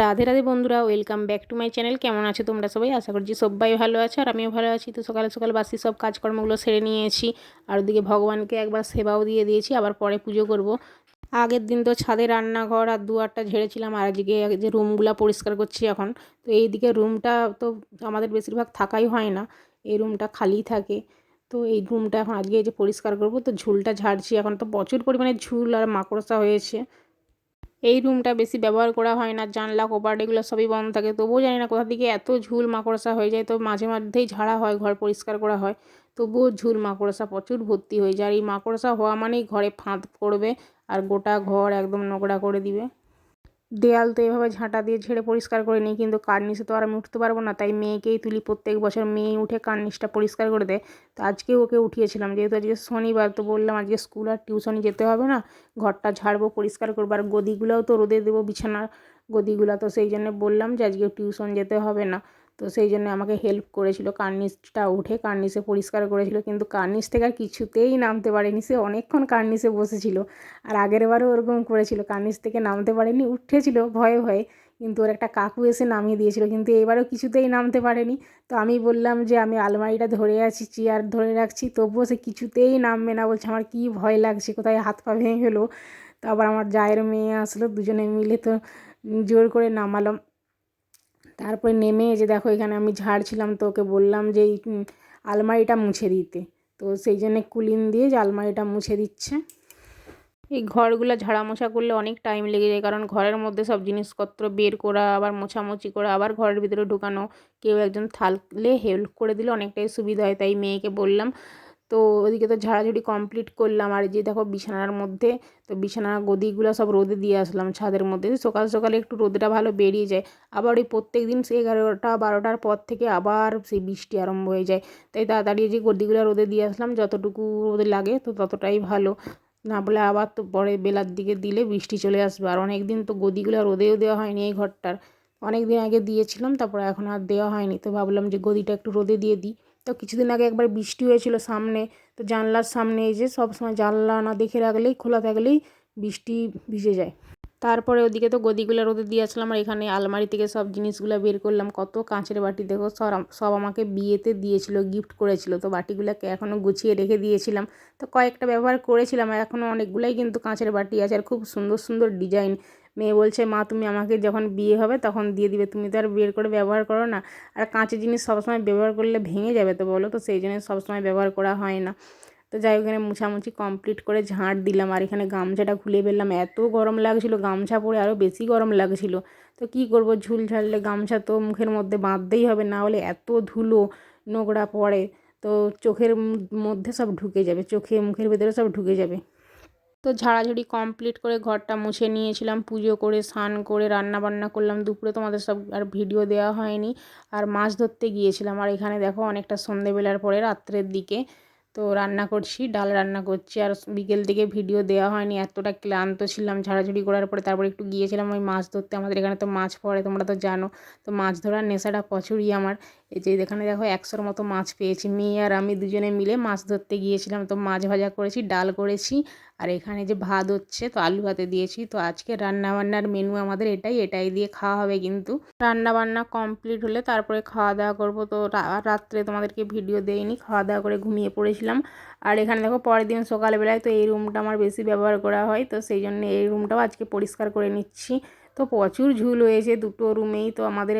রাধে রাধে বন্ধুরা welcome back to my channel কেমন আছো তোমরা সবাই? আশা করছি সবাই ভালো আছো আর আমিও ভালো আছি। তো সকালে সকাল বাসি সব কাজকর্মগুলো সেরে নিয়েছি আর ওদিকে ভগবানকে একবার সেবাও দিয়ে দিয়েছি, আবার পরে পুজো করব। আগের দিন তো ছাদে রান্নাঘর আর দুয়ারটা ঝেড়েছিলাম, আর আজকে যে রুমগুলো পরিষ্কার করছি এখন। তো এইদিকে রুমটা তো আমাদের বেশিরভাগ থাকাই হয় না, এই রুমটা খালি থাকে। তো এই রুমটা এখন আজকে যে পরিষ্কার করব, তো ঝুলটা ঝাড়ছি। এখন তো প্রচুর পরিমাণে ঝুল আর মাকড়সা হয়েছে। এই রুমটা বেশি ব্যবহার করা হয় না, জানলা কপাট এগুলো সবই বন্ধ থাকে। তবুও জানি না কোথা থেকে এত ঝুল মাকড়সা হয়ে যায়, তো মাঝে মধ্যেই ঝাড়া হয়, ঘর পরিষ্কার করা হয়। তবুও ঝুল মাকড়সা প্রচুর ভর্তি হয়ে যায়, আর এই মাকড়সা হওয়া মানেই ঘরে ফাঁদ পড়বে, আর গোটা ঘর একদম নোংরা করে দিবে। দেয়াল তো এভাবে ঝাঁটা দিয়ে ঝেড়ে পরিষ্কার করে নিই, কিন্তু কার্নিশে তো আর আমি উঠতে পারব না, তাই মেয়েকেই তুলি প্রত্যেক বছর। মেয়ে উঠে কার্নিশটা পরিষ্কার করে দেয়। তো আজকেও ওকে উঠিয়েছিলাম, যেহেতু আজকে শনিবার, তো বললাম আজকে স্কুল আর টিউশনে যেতে হবে না, ঘরটা ঝাড়বো, পরিষ্কার করব। আর গদিগুলোও তো রোদে দেবো বিছানার গদিগুলো, তো সেই জন্য বললাম যে আজকে টিউশন যেতে হবে না। তো সেই জন্য আমাকে হেল্প করেছিল। কার্নিশটা উঠে কার্নিশে পরিষ্কার করেছিল, কিন্তু কার্নিশ থেকে আর কিছুতেই নামতে পারেনি। সে অনেকক্ষণ কার্নিশে বসেছিল আর আগের বারও ওরকম করেছিল। কার্নিশ থেকে নামতে পারেনি, উঠেছিল ভয়ে ভয়ে, কিন্তু ওর একটা কাকু এসে নামিয়ে দিয়েছিল, কিন্তু এবারেও কিছুতেই নামতে পারেনি। তো আমি বললাম যে আমি আলমারিটা ধরে আছি, চেয়ার ধরে রাখছি, তবুও সে কিছুতেই নামবে না। বলছে, আমার কী ভয় লাগছে, কোথায় হাত পা ভেঙে গেলো? তারপর আমার জায়ের মেয়ে আসলো, দুজনে মিলে তো জোর করে নামালাম। তারপরে নেমে যে দেখো এখানে আমি ঝাড়ছিলাম তো ওকে বললাম যে এই আলমারিটা মুছে দিতে। তো সেই জন্যে কুলিন দিয়ে যে আলমারিটা মুছে দিচ্ছে। এই ঘরগুলো ঝাড়া মোছা করলে অনেক টাইম লেগে যায়, কারণ ঘরের মধ্যে সব জিনিসপত্র বের করা, আবার মোছামুছি করা, আবার ঘরের ভিতরে ঢুকানো, কেউ একজন থাকলে হেল্প করে দিলে অনেকটাই সুবিধা হয়। তাই মেয়েকে বললাম তো ওদিকে তো ঝাড়াঝুড়ি কমপ্লিট করলাম। আর যে দেখো বিছানার মধ্যে, তো বিছানার গদিগুলো সব রোদে দিয়ে আসলাম ছাদের মধ্যে। সকাল সকালে একটু রোদটা ভালো বেরিয়ে যায়। আবার ওই প্রত্যেক দিন সে এগারোটা বারোটার পর থেকে আবার সেই বৃষ্টি আরম্ভ হয়ে যায়। তাই তাড়াতাড়ি যে গদিগুলো রোদে দিয়ে আসলাম, যতটুকু রোদে লাগে তো ততটাই ভালো। না বলে আবার তো পরে বেলার দিকে দিলে বৃষ্টি চলে আসবে। আর অনেক দিন তো গদিগুলো রোদেও দেওয়া হয়নি এই ঘরটার। অনেক দিন আগে দিয়েছিলাম, তারপরে এখন আর দেওয়া হয়নি। তো ভাবলাম যে গদিটা একটু রোদে দিয়ে দিই। তো কিছুদিন আগে একবার বৃষ্টি হয়েছিল সামনে, তো জানলার সামনে এই যে সবসময় জানলা না দেখে রাখলেই, খোলা থাকলেই বৃষ্টি ভিজে যায়। তারপরে ওদিকে তো গদিগুলো রোদে দিয়ে আসলাম আর এখানে আলমারি থেকে সব জিনিসগুলো বের করলাম। কত কাঁচের বাটি দেখো সব সব আমাকে বিয়েতে দিয়েছিল গিফট করেছিল, তো বাটিগুলোকে এখনও গুছিয়ে রেখে দিয়েছিলাম। তো কয়েকটা ব্যবহার করেছিলাম এখনও অনেকগুলোই কিন্তু কাঁচের বাটি আছে আর খুব সুন্দর সুন্দর ডিজাইন। মেয়ে বলছে, মা, তুমি আমাকে যখন বিয়ে হবে তখন দিয়ে দিবে। তুমি তো আর বের করে ব্যবহার করো না। আর কাঁচের জিনিস সবসময় ব্যবহার করলে ভেঙে যাবে তো বলো তো, সেই জন্য সবসময় ব্যবহার করা হয় না। তো যাই ওখানে মুছামুছি কমপ্লিট করে ঝাঁট দিলাম। আর এখানে গামছাটা খুলে ফেললাম। এত গরম লাগছিল, গামছা পরে আরও বেশি গরম লাগছিল। তো কী করব, ঝুল ঝাড়লে গামছা তো মুখের মধ্যে বাঁধতেই হবে, না হলে এত ধুলো নোংরা পড়ে। তো চোখের মধ্যে সব ঢুকে যাবে, চোখে মুখের ভেতরে সব ঢুকে যাবে। তো ঝাড়াঝুড়ি কমপ্লিট করে ঘরটা মুছে নিয়েছিলাম, পুজো করে, স্নান করে রান্না বান্না করলাম, দুপুরে তোমাদের সব আর ভিডিও দেওয়া হয়নি। আর মাছ ধরতে গিয়েছিলাম, আর এখানে দেখো অনেকটা সন্ধেবেলার পরে রাত্রের দিকে তো রান্না করছি, ডাল রান্না করছি, আর বিকেল থেকে ভিডিও দেওয়া হয়নি, এতটা ক্লান্ত ছিলাম ঝাড়াঝুড়ি করার পরে। তারপরে একটু গিয়েছিলাম ওই মাছ ধরতে, আমাদের এখানে তো মাছ পড়ে, তোমরা তো জানো, তো মাছ ধরার নেশাটা প্রচুরই আমার। এই যে এখানে দেখো একশোর মতো মাছ পেয়েছি। মেয়ে আর আমি দুজনে মিলে মাছ ধরতে গিয়েছিলাম। তো মাছ ভাজা করেছি, ডাল করেছি, আর এখানে যে ভাত হচ্ছে, তো আলু ভাতে দিয়েছি। তো আজকে রান্নাবান্নার মেনু আমাদের এটাই এটাই দিয়ে খাওয়া হবে কিন্তু। রান্নাবান্না কমপ্লিট হলে তারপরে খাওয়া দাওয়া করব। তো রাত্রে তোমাদেরকে ভিডিও দেয়নি খাওয়া দাওয়া করে ঘুমিয়ে পড়েছিলাম। আর এখানে দেখো পরের দিন সকালবেলায় তো এই রুমটা আমার বেশি ব্যবহার করা হয়, তো সেই জন্য এই রুমটাও আজকে পরিষ্কার করে নিচ্ছি। তো প্রচুর ঝুল হয়েছে দুটো রুমেই তো আমাদের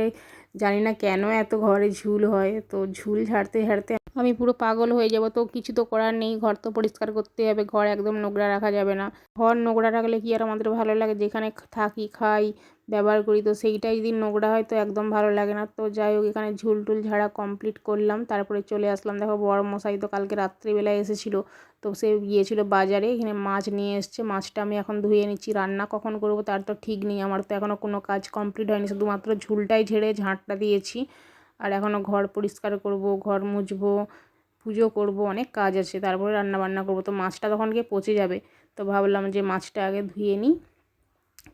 জানি না কেন এত ঘরে ঝুল হয়, তো ঝুল ঝাড়তে ঝাড়তে আমি পুরো পাগল হয়ে যাব, তো কিছু তো করার নেই। ঘর তো পরিষ্কার করতে হবে, ঘর একদম নোংরা রাখা যাবে না। ঘর নোংরা রাখলে কি আর আমাদের ভালো লাগে? যেখানে থাকি, খাই, ব্যবহার করি, তো সেইটাই যদি নোংরা হয় তো একদম ভালো লাগে না। তো যাই হোক, এখানে ঝুল টুল ঝাড়া কমপ্লিট করলাম। তারপরে চলে আসলাম। দেখো বড় মশাই তো কালকে রাত্রিবেলায় এসেছিল। তো সে গিয়েছিল বাজারে, এখানে মাছ নিয়ে এসছে। মাছটা আমি এখন ধুয়ে নিচ্ছি। রান্না কখন করব তার তো ঠিক নেই। আমার তো এখনও কোনো কাজ কমপ্লিট হয়নি। শুধুমাত্র ঝুলটাই ঝেড়ে ঝাঁটটা দিয়েছি। আর এখনও ঘর পরিষ্কার করব, ঘর মুছবো, পুজো করব, অনেক কাজ আছে। তারপরে রান্না বান্না করব। তো মাছটা তখন গিয়ে পচে যাবে। তো ভাবলাম যে মাছটা আগে ধুয়ে নিই।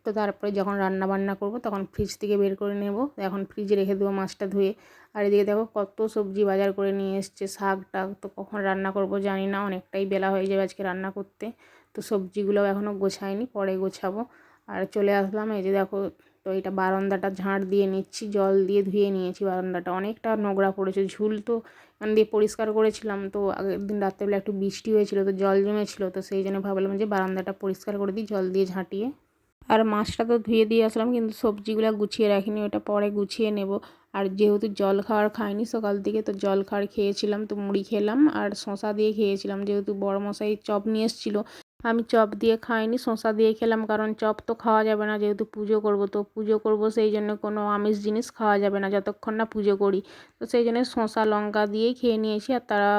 তো তারপরে যখন রান্না বান্না করব তখন ফ্রিজ থেকে বের করে নেব। এখন ফ্রিজে রেখে দেবো মাছটা ধুয়ে। আর এদিকে দেখো কত সবজি বাজার করে নিয়ে এসছে শাক টাক তো কখন রান্না করব জানি না, অনেকটাই বেলা হয়ে যাবে আজকে রান্না করতে। তো সবজিগুলো এখনও গোছায়নি পরে গোছাবো। আর চলে আসলাম এই যে দেখো তো এটা বারান্দাটা ঝাঁট দিয়ে নিচ্ছি, জল দিয়ে ধুয়ে নিয়েছি বারান্দাটা। অনেকটা নোংরা পড়েছে, ঝুল তো এখান দিয়ে পরিষ্কার করেছিলাম তো আগের দিন রাত্রেবেলা একটু বৃষ্টি হয়েছিল তো জল জমেছিল তো সেই জন্য ভাবলাম যে বারান্দাটা পরিষ্কার করে দিই, জল দিয়ে ঝাঁটিয়ে। আর মাছটা তো ধুয়ে দিয়ে আসলাম কিন্তু সবজিগুলো গুছিয়ে রাখিনি, ওটা পরে গুছিয়ে নেব। আর যেহেতু জল খাওয়ার খাইনি সকাল থেকে তো জল খাওয়ার খেয়েছিলাম তো মুড়ি খেলাম আর শশা দিয়ে খেয়েছিলাম। যেহেতু বড় মশাই চপ নিয়ে এসেছিল আমি চপ দিয়ে খাইনি শশা দিয়ে খেলাম, কারণ চপ তো খাওয়া যাবে না, যেহেতু পুজো করব। তো পুজো করব, সেই জন্য কোনো আমিষ জিনিস খাওয়া যাবে না, যতক্ষণ না পুজো করি। তো সেই জন্য শশা লঙ্কা দিয়েই খেয়ে নিয়েছি, আর তারা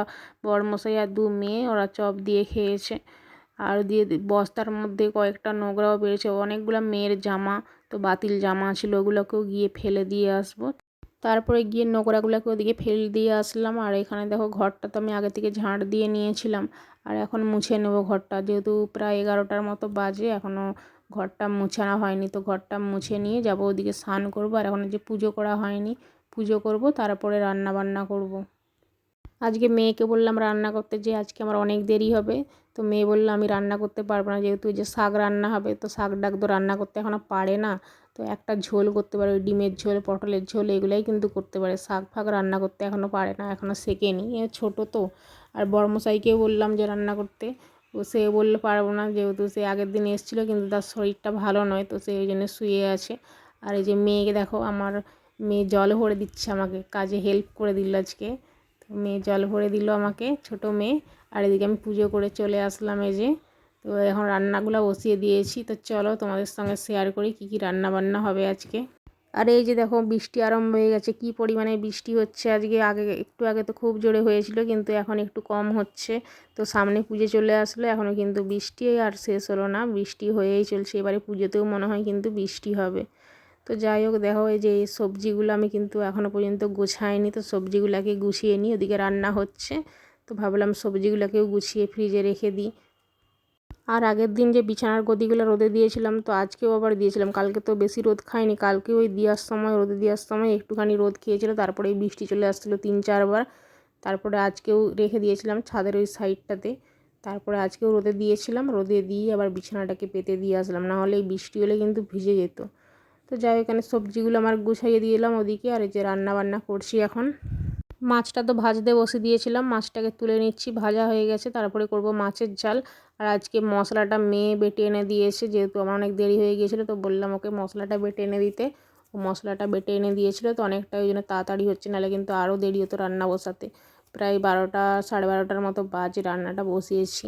বড়মশাই আর দু মেয়ে, ওরা চপ দিয়ে খেয়েছে। আর দিয়ে বস্তার মধ্যে কয়েকটা নোংরাও বেড়েছে, অনেকগুলো মেয়ের জামা, তো বাতিল জামা ছিল, ওগুলোকেও গিয়ে ফেলে দিয়ে আসব। তারপরে গিয়ে নোংরাগুলোকে ওদিকে ফেলে দিয়ে আসলাম। আর এখানে দেখো ঘরটা তো আমি আগে থেকে ঝাঁট দিয়ে নিয়েছিলাম। আর এখন মুছে নেব ঘরটা। যেহেতু প্রায় এগারোটার মতো বাজে এখনও ঘরটা মুছানো হয়নি। তো ঘরটা মুছে নিয়ে যাব, ওদিকে স্নান করব। আর এখন যে পুজো করা হয়নি, পুজো করব, তারপরে রান্না বান্না করব। আজকে মেয়েকে বললাম রান্না করতে যে আজকে আমার অনেক দেরি হবে। তো মেয়ে বলল, আমি রান্না করতে পারব না, যেহেতু যে শাক রান্না হবে, তো শাক ডাক তো রান্না করতে এখনও পারে না। তো একটা ঝোল করতে পারে, ওই ডিমের ঝোল, পটলের ঝোল, এগুলাই কিন্তু করতে পারে। শাক ফাক রান্না করতে এখনও পারে না এখনও শেখেনি, এ ছোটো তো। আর বড়মশাইকেও বললাম যে রান্না করতে। তো সে বললে, পারব না, যেহেতু সে আগের দিন এসেছিল, কিন্তু তার শরীরটা ভালো নয়, তো সে ওই জন্য শুয়ে আছে। আর এই যে মেয়েকে দেখো, আমার মেয়ে জল ভরে দিচ্ছে আমাকে, কাজে হেল্প করে দিল আজকে। মেয়ে জল ভরে দিল আমাকে, ছোট মেয়ে। আর এদিকে আমি পুজো করে চলে আসলাম এই যে। তো এখন রান্নাগুলো বসিয়ে দিয়েছি। তো চলো তোমাদের সঙ্গে শেয়ার করি কী কী রান্না বান্না হবে আজকে। আর এই যে দেখো, বৃষ্টি আরম্ভ হয়ে গেছে। কি পরিমাণে বৃষ্টি হচ্ছে আজকে? আগে একটু আগে তো খুব জোরে হয়েছিল, কিন্তু এখন একটু কম হচ্ছে। তো সামনে পুজো চলে আসলো এখনও কিন্তু বৃষ্টি আর শেষ হলো না। বৃষ্টি হয়েই চলছে। এবারে পুজোতেও মনে হয় কিন্তু বৃষ্টি হবে। তো যাই হোক, দেখো এই যে এই সবজিগুলো আমি কিন্তু এখনও পর্যন্ত গোছাইনি, তো সবজিগুলোকে গুছিয়ে নিই, ওদিকে রান্না হচ্ছে। তো ভাবলাম সবজিগুলোকেও গুছিয়ে ফ্রিজে রেখে দিই। আর আগের দিন যে বিছানার গদিগুলো রোদে দিয়েছিলাম, তো আজকেও আবার দিয়েছিলাম। কালকে তো বেশি রোদ খাইনি, কালকে ওই দেওয়ার সময়, রোদে দেওয়ার সময় একটুখানি রোদ খেয়েছিল, তারপরে বৃষ্টি চলে আসছিল তিন চারবার। তারপরে আজকেও রেখে দিয়েছিলাম ছাদের ওই সাইডটাতে। তারপরে আজকেও রোদে দিয়েছিলাম, রোদে দিয়ে আবার বিছানাটাকে পেতে দিয়ে আসলাম। নাহলে এই বৃষ্টি হলে কিন্তু ভিজে যেত। তো যাই এখানে সবজিগুলো আমার গুছাইয়ে দিয়ে এলাম ওদিকে, আর এই যে রান্না বান্না করছি এখন। মাছটা তো ভাজতে বসে দিয়েছিলাম, মাছটাকে তুলে নিচ্ছি, ভাজা হয়ে গেছে, তারপরে করব মাছের ঝাল। আর আজকে মশলাটা মেয়ে বেটে এনে দিয়েছে, যেহেতু আমার অনেক দেরি হয়ে গিয়েছিল, তো বললাম ওকে মশলাটা বেটে এনে দিতে। ও মশলাটা বেটে এনে দিয়েছিলো, তো অনেকটা ওই জন্য তাড়াতাড়ি হচ্ছে, নাহলে কিন্তু আরও দেরি হতো রান্না বসাতে। প্রায় বারোটা, সাড়ে বারোটার মতো বাজে রান্নাটা বসিয়েছি।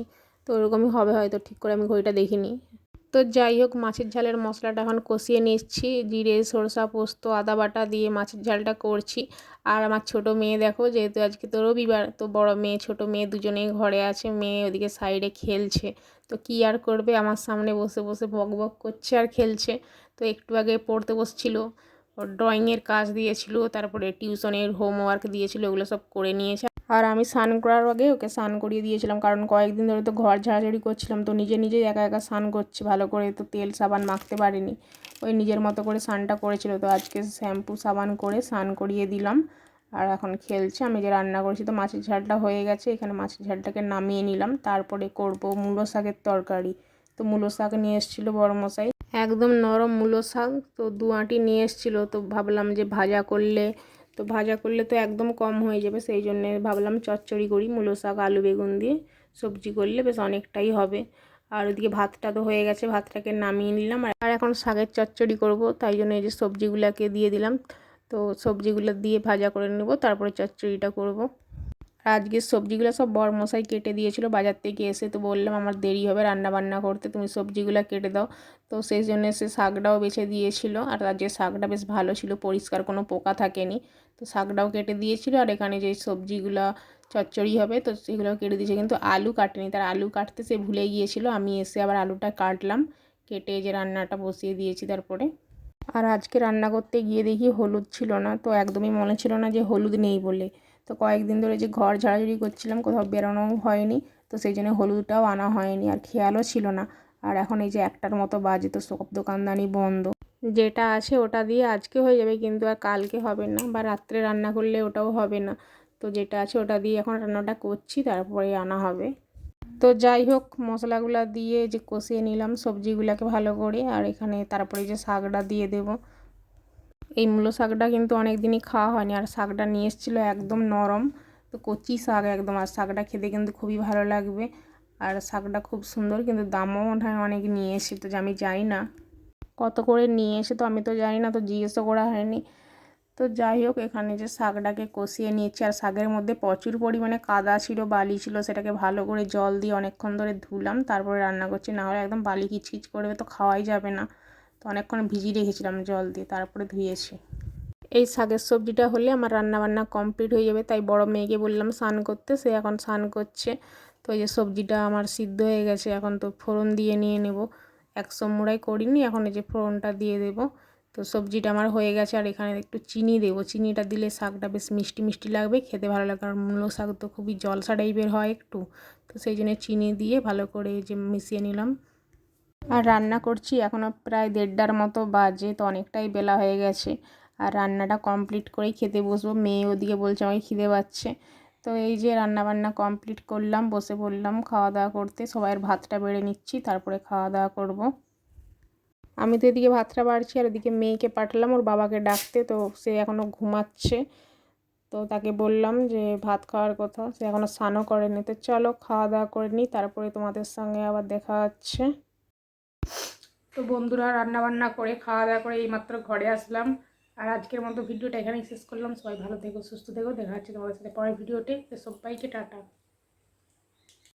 তো ওরকমই হবে, হয়তো ঠিক করে আমি ঘড়িটা দেখিনি। তো যাই হোক, মাছের ঝালের মশলাটা এখন কষিয়ে নিচ্ছি। জিরে, সরষা, পোস্ত, আদা বাটা দিয়ে মাছের ঝালটা করছি। আর আমার ছোট মেয়ে দেখো, যেহেতু আজকে তো রবিবার, তো বড় মেয়ে, ছোট মেয়ে দুজনেই ঘরে আছে, মেয়ে ওদিকে সাইডে খেলছে। তো কী আর করবে? আমার সামনে বসে বসে বক বক করছে আর খেলছে। তো একটু আগে পড়তে বসছিল ড্রয়িংয়ের কাজ দিয়েছিল, তারপরে টিউশনের হোমওয়ার্ক দিয়েছিল, ওগুলো সব করে নিয়েছে। আর আমি স্নান করার আগে ওকে স্নান করিয়ে দিয়েছিলাম, কারণ কয়েকদিন ধরে তো ঘর ঝাড়াঝাড়ি করছিলাম, তো নিজে নিজেই একা একা স্নান করছে, ভালো করে তো তেল সাবান মাখতে পারিনি। ওই নিজের মতো করে স্নানটা করেছিল, তো আজকে শ্যাম্পু সাবান করে স্নান করিয়ে দিলাম। আর এখন খেলছে, আমি যে রান্না করেছি তো মাছের ঝালটা হয়ে গেছে, এখানে মাছের ঝালটাকে নামিয়ে নিলাম, তারপরে করব মূলো শাকের তরকারি। তো মূলো শাক নিয়ে এসেছিল বড় মশাই। একদম নরম মূলো শাক, তো দু আঁটি নিয়ে এসেছিল, তো ভাবলাম যে ভাজা করলে তো ভাজা করলে তো একদম কম হয়ে যাবে, সেই জন্যে ভাবলাম চচ্চড়ি করি, মূলো শাক, আলু বেগুন দিয়ে সবজি করলে বেশ অনেকটাই হবে। আর ওদিকে ভাতটা তো হয়ে গেছে, ভাতটাকে নামিয়ে নিলাম। আর এখন শাকের চচ্চড়ি করব, তাই জন্য এই যে সবজিগুলোকে দিয়ে দিলাম। তো সবজিগুলো দিয়ে ভাজা করে নেব, তারপরে চচ্চড়িটা করব। আর আজকের সবজিগুলো সব বড় মশাই কেটে দিয়েছিল বাজার থেকে এসে তো বললাম আমার দেরি হবে রান্না বান্না করতে, তুমি সবজিগুলো কেটে দাও। তো সেই জন্য সে শাকটাও বেছে দিয়েছিল আর আজকে শাকটা বেশ ভালো ছিল, পরিষ্কার কোনো পোকা থাকেনি, তো শাকটাও কেটে দিয়েছিল আর এখানে যে সবজিগুলো চচ্চড়ি হবে তো সেগুলো কেটে দিয়েছে। কিন্তু আলু কাটেনি, তার আলু কাটতে সে ভুলে গিয়েছিল, আমি এসে আবার আলুটা কাটলাম, কেটে যে রান্নাটা বসিয়ে দিয়েছি তারপরে। আর আজকে রান্না করতে গিয়ে দেখি হলুদ ছিল না, তো একদমই মনে ছিল না যে হলুদ নেই বলে। তো কয়েকদিন ধরে যে ঘর ঝাড়াঝাড়ি করছিলাম, কোথাও বেরোনোও হয়নি, তো সেই জন্য হলুদটাও আনা হয়নি আর খেয়ালও ছিল না। আর এখন এই যে একটার মতো বাজে, তো সব দোকানদানি বন্ধ। যেটা আছে ওটা দিয়ে আজকে হয়ে যাবে, কিন্তু আর কালকে হবে না বা রাত্রে রান্না করলে ওটাও হবে না। তো যেটা আছে ওটা দিয়ে এখন রান্নাটা করছি, তারপরে আনা হবে। তো যাই হোক, মশলাগুলো দিয়ে যে কষিয়ে নিলাম সবজিগুলোকে ভালো করে, আর এখানে তারপরে যে শাকটা দিয়ে দেবো। এই মূলো শাকটা কিন্তু অনেক দিনই খাওয়া হয়নি। আর শাকটা নিয়ে এসেছিল একদম নরম। তো কচি শাক একদম। আর শাকটা খেতে কিন্তু খুবই ভালো লাগবে। আর শাকটা খুব সুন্দর, কিন্তু দামও মনে হয় অনেক নিয়ে এসে তো আমি জানি না কত করে নিয়ে এসে, তো আমি তো জানি না, তো জিজ্ঞেসও করা হয়নি। তো যাই হোক, এখানে যে শাকটাকে কষিয়ে নিয়েছি। আর শাকের মধ্যে প্রচুর পরিমাণে কাদা ছিল, বালি ছিল, সেটাকে ভালো করে জল দিয়ে অনেকক্ষণ ধরে ধুলাম। তারপরে রান্না করছি। না হলে একদম বালি কিচকিচ করবে, তো খাওয়াই যাবে না। তো অনেকক্ষণ ভিজিয়ে রেখেছিলাম জল দিয়ে, তারপরে ধুয়েছি। এই শাকের সবজিটা হলে আমার রান্না বান্না কমপ্লিট হয়ে যাবে, তাই বড় মেয়েকে বললাম স্নান করতে, সে এখন স্নান করছে। তো এই যে সবজিটা আমার সিদ্ধ হয়ে গেছে, এখন তো ফোড়ন দিয়ে নিয়ে নেব। একশো মোড়াই করিনি, এখন এই যে ফোড়নটা দিয়ে দেব। তো সবজিটা আমার হয়ে গেছে, আর এখানে একটু চিনি দেবো। চিনিটা দিলে শাকটা বেশ মিষ্টি মিষ্টি লাগবে, খেতে ভালো লাগবে আর মূলো শাক তো খুবই জলসা টাইপের হয় একটু। তো সেই জন্য চিনি দিয়ে ভালো করে যে মিশিয়ে নিলাম। আর রান্না করছি এখনও প্রায় দেড়টার মতো বাজে, তো অনেকটাই বেলা হয়ে গেছে। আর রান্নাটা কমপ্লিট করেই খেতে বসবো। মেয়ে ওদিকে বলছে আমাকে খিদে পাচ্ছে। তো এই যে রান্না বান্না কমপ্লিট করলাম, বসে পড়লাম খাওয়া দাওয়া করতে। সবাইয়ের ভাতটা বেড়ে নিচ্ছি, তারপরে খাওয়া দাওয়া করব। আমি তো এদিকে ভাতটা বাড়ছি আর ওদিকে মেয়েকে পাঠালাম, ওর বাবাকে ডাকতে। তো সে এখনও ঘুমাচ্ছে। তো তাকে বললাম যে ভাত খাওয়ার কথা, সে এখনও স্নানও করেনি। তো চলো খাওয়া দাওয়া করে নিই, তারপরে তোমাদের সঙ্গে আবার দেখা হচ্ছে। তো বন্ধুরা রান্না বান্না করে খাওয়া দাওয়া করে এইমাত্র ঘরে আসলাম। আর আজকের মতো ভিডিওটা এখানেই শেষ করলাম। সবাই ভালো থেকো, সুস্থ থেকো। দেখা হচ্ছে তোমাদের সাথে পরের ভিডিওতে। সবাইকে টাটা।